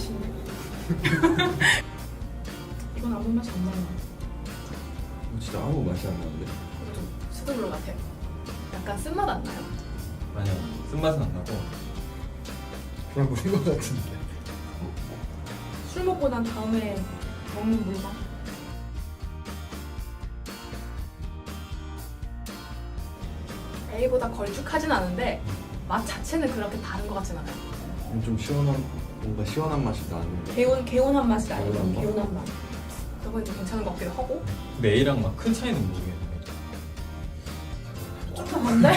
맛인데. 이건 아무 맛이 안 나요. 진짜 아무 맛이 안 나는데. 이거 좀 수돗물 같아요. 약간 쓴맛 안 나요? 아니요 쓴맛은 안 나고 그냥 물인 것 같은데. 술 먹고 난 다음에 먹는 물맛? A보다 걸쭉하진 않은데 맛 자체는 그렇게 다른 것 같진 않아요. 좀 시원한 뭔가 시원한 맛이 나는데. 개운 개운한 맛이 나요. 개운한 맛? 개운한 맛. 저번에 좀 괜찮은 것 같기도 하고. 근데 A랑 막 큰 차이는 모르겠는데 조금 뭔데?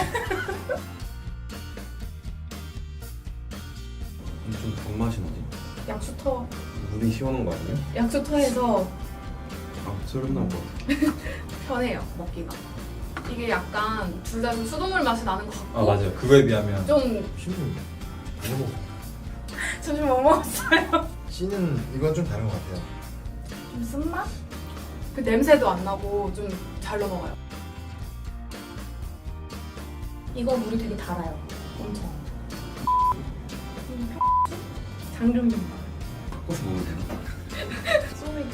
좀 단맛이 나지. 약수터 물이 시원한 거 아니에요? 약수터에서 아 소름 나고. 편해요 먹기가. 이게 약간 둘 다 좀 수돗물 맛이 나는 것 같고. 아 맞아요 그거에 비하면 좀 이거 점심 뭐 먹었어요? 씨는 이건 좀 다른 것 같아요. 좀 쓴맛? 그 냄새도 안 나고 좀 잘 넘어가요. 이거 물이 되게 달아요. 엄청. 음, 장준빈 바꿔서 먹어도 되나? 소맥이.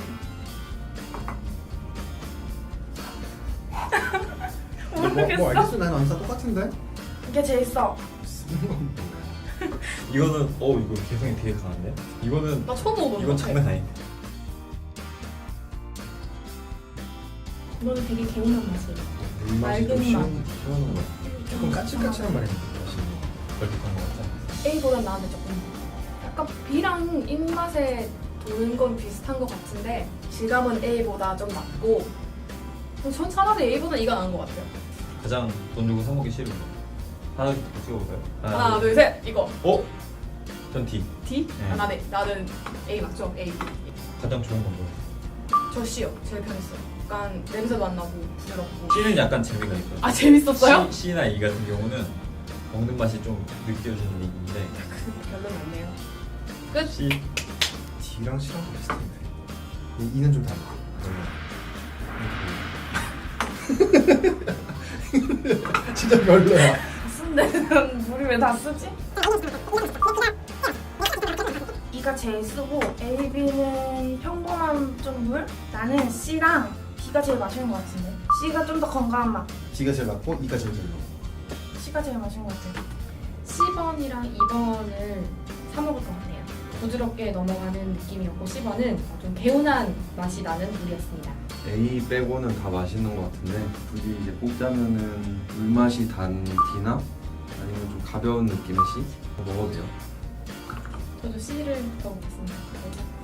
뭐, 뭐 알겠어, 난 완전 똑같은데. 이게 제일 써. 쓰는 건 뭔가요? 이거는 어 이거 개성이 되게 강한데 이거는 나 처음 먹어보는 이건 것 같아. 장난 아닌데 이거는 되게 개운한 맛이에요. 물맛이 좀 맑은 시원 시원한 거. 조금 까칠까칠한 말이 걸쭉한 거 않아요? A보다 나은데 조금. 약간 B랑 입맛에 도는 건 비슷한 것 같은데 질감은 A보다 좀 낮고 전 차라리 A보다 E가 나은 것 같아요. 가장 돈 주고 사 먹기 싫은 거 하나 둘 찍어볼까요? 하나, 둘, 셋. 이거. 어? 전 D D? 네. 아, 나네. 나는 A 맞죠? A. 가장 좋은 건 뭐예요? 저 C요. 제일 편했어요. 약간 냄새도 안 나고 부드럽고. C는 약간 재미가 있어요 아 재밌었어요? C, C나 E 같은 경우는 먹는 맛이 좀 느껴지는 게 있는데 별로는 않네요. 끝. C D랑 C랑 좀 비슷한데. 이 E는 좀 다르고. 진짜 별로야. 쓴데 물이 왜다 쓰지? E가 제일 쓰고 A, B는 평범한 좀 물? 나는 C랑 B가 제일 맛있는 것 같은데 C가 좀 더 건강한 맛 D가 제일 맞고 E가 제일 별로. C가 제일 맛있는 것 같아요 10번이랑 2번을 사 먹을 것 같네요 부드럽게 넘어가는 느낌이었고 10번은 좀 개운한 맛이 나는 물이었습니다 A 빼고는 다 맛있는 것 같은데 굳이 이제 뽑자면은 물맛이 단 D나 아니면 좀 가벼운 느낌의 C 먹어도 돼요. 저도 C를 먹어보겠습니다